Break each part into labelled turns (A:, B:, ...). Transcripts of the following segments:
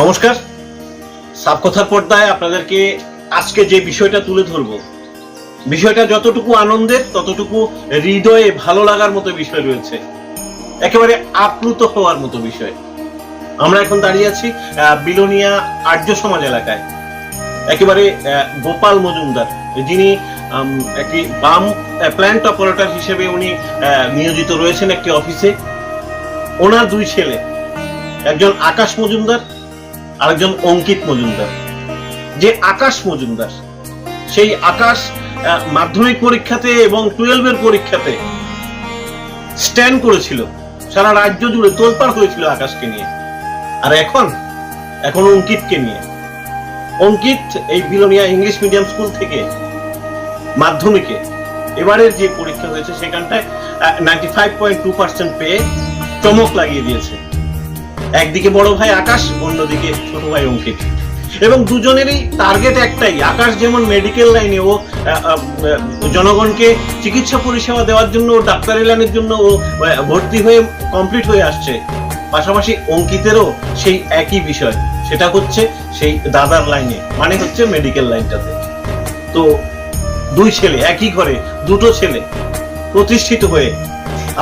A: নমস্কার। সাবকথার পর্দায় আপনাদেরকে আজকে যে বিষয়টা তুলে ধরবো, বিষয়টা যতটুকু আনন্দের, ততটুকু হৃদয়ে ভালো লাগার মতো বিষয় রয়েছে। একেবারে আপ্লুত হওয়ার মতো বিষয়। আমরা এখন দাঁড়িয়ে আছি বিলোনিয়া আর্য সমাজ এলাকায়। একেবারে গোপাল মজুমদার, যিনি একটি বাম প্ল্যান্ট অপারেটর হিসেবে উনি নিয়োজিত রয়েছেন একটি অফিসে ওনার দুই ছেলে, একজন আকাশ মজুমদার আরেকজন অঙ্কিত মজুমদার, যে আকাশ মজুমদার, সেই আকাশ মাধ্যমিক পরীক্ষাতে এবং টুয়েলভের পরীক্ষাতে স্ট্যান্ড করেছিল। সারা রাজ্য জুড়ে তোলপাড় হয়েছিল আকাশকে নিয়ে। আর এখন এখন অঙ্কিতকে নিয়ে। অঙ্কিত এই বিলোনিয়া ইংলিশ মিডিয়াম স্কুল থেকে মাধ্যমিকে এবারের যে পরীক্ষা হয়েছে সেখানটায় ninety five point two percent পেয়ে চমক লাগিয়ে দিয়েছে। একদিকে বড় ভাই আকাশ, অন্যদিকে ছোট ভাই অঙ্কিত। এবং দুজনেরই টার্গেট একটাই, আকাশ যেমন মেডিকেল লাইনে ও জনগণকে চিকিৎসা পরিষেবা দেওয়ার জন্য, ডাক্তারি লাইনের জন্য ও ভর্তি হয়ে কমপ্লিট হয়ে আসছে। পাশাপাশি অঙ্কিতেরও সেই একই বিষয়, সেটা হচ্ছে সেই দাদার লাইনে মানে হচ্ছে মেডিকেল লাইনটাতে তো দুই ছেলে, একই ঘরে, দুটো ছেলে প্রতিষ্ঠিত হয়ে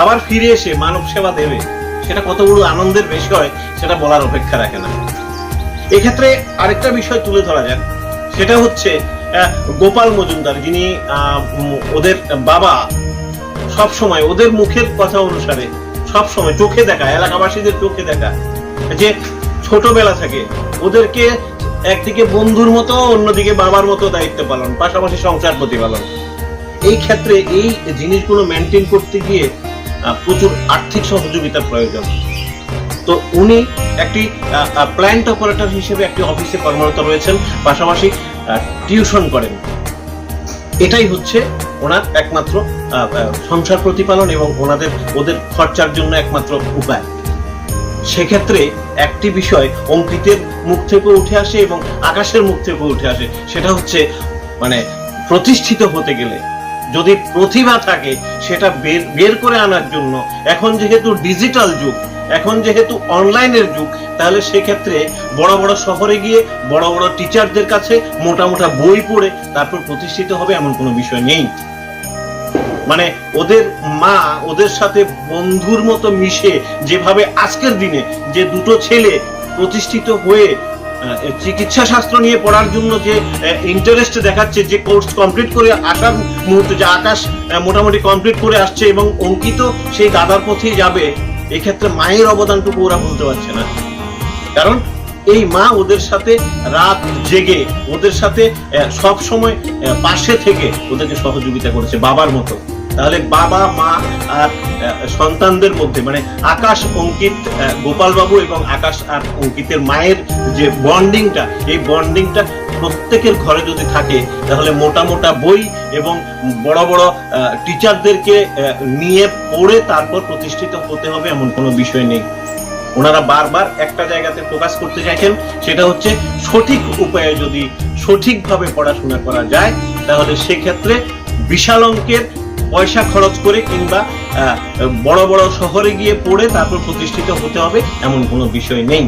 A: আবার ফিরে এসে মানব সেবা দেবে। সেটা কত বড় আনন্দের বিষয়, সেটা বলার অপেক্ষা রাখে না। এক্ষেত্রে আরেকটা বিষয় তুলে ধরা যাক, সেটা হচ্ছে গোপাল মজুমদার, যিনি ওদের বাবা সব সময় ওদের মুখের কথা অনুসারে সব সময় চোখে দেখা, এলাকাবাসীদের চোখে দেখা, যে ছোটবেলা থেকে ওদেরকে একদিকে বন্ধুর মতো, অন্যদিকে বাবার মতো দায়িত্ব পালন, পাশাপাশি সংসার প্রতিপালন। এই ক্ষেত্রে এই জিনিসগুলো মেনটেন করতে গিয়ে প্রচুর আর্থিক সহযোগিতার প্রয়োজন। তো উনি একটি প্ল্যান্ট অপারেটর হিসেবে একটি অফিসে কর্মরত রয়েছেন, পাশাপাশি টিউশন করেন। এটাই হচ্ছে ওনার একমাত্র সংসার প্রতিপালন এবং ওনাদের, ওদের খরচার জন্য একমাত্র উপায়। সেক্ষেত্রে একটি বিষয় অঙ্কিতের মুখ থেকে উঠে আসে এবং আকাশের মুখ থেকে উঠে আসে। সেটা হচ্ছে মানে প্রতিষ্ঠিত হতে গেলে যদি প্রতিভা থাকে, সেটা বের বের করে আনার জন্য। এখন যেহেতু ডিজিটাল যুগ, এখন যেহেতু অনলাইনের যুগ, তাহলে সেক্ষেত্রে বড় বড় শহরে গিয়ে বড় বড় টিচারদের কাছে মোটা মোটা বই পড়ে তারপর প্রতিষ্ঠিত হবে এমন কোনো বিষয় নেই। মানে ওদের মা, ওদের সাথে বন্ধুর মতো মিশে যেভাবে আজকের দিনে যে দুটো ছেলে প্রতিষ্ঠিত হয়ে চিকিৎসা শাস্ত্র নিয়ে পড়ার জন্য যে ইন্টারেস্ট দেখাচ্ছে, যে কোর্স কমপ্লিট করে আসার মুহূর্তে যে আকাশ মোটামুটি কমপ্লিট করে আসছে এবং অঙ্কিত সেই দাদার পথেই যাবে, এক্ষেত্রে মায়ের অবদানটুকু ওরা বলতে পারছে না। কারণ এই মা ওদের সাথে রাত জেগে, ওদের সাথে সব সময় পাশে থেকে ওদেরকে সহযোগিতা করেছে, বাবার মতো। তাহলে বাবা, মা আর সন্তানদের মধ্যে মানে আকাশ অঙ্কিত গোপালবাবু এবং আকাশ আর অঙ্কিতের মায়ের যে বন্ডিংটা, এই বন্ডিংটা প্রত্যেকের ঘরে যদি থাকে, তাহলে মোটা মোটা বই এবং বড় বড় টিচারদেরকে নিয়ে পড়ে তারপর প্রতিষ্ঠিত হতে হবে এমন কোনো বিষয় নেই। ওনারা বারবার একটা জায়গাতে ফোকাস করতে চাইছেন, সেটা হচ্ছে সঠিক উপায়ে যদি সঠিকভাবে পড়াশোনা করা যায়, তাহলে সেক্ষেত্রে বিশাল অঙ্কের পয়সা খরচ করে কিংবা বড় বড় শহরে গিয়ে পড়ে তারপর প্রতিষ্ঠিত হতে হবে, এমন কোনো বিষয় নেই।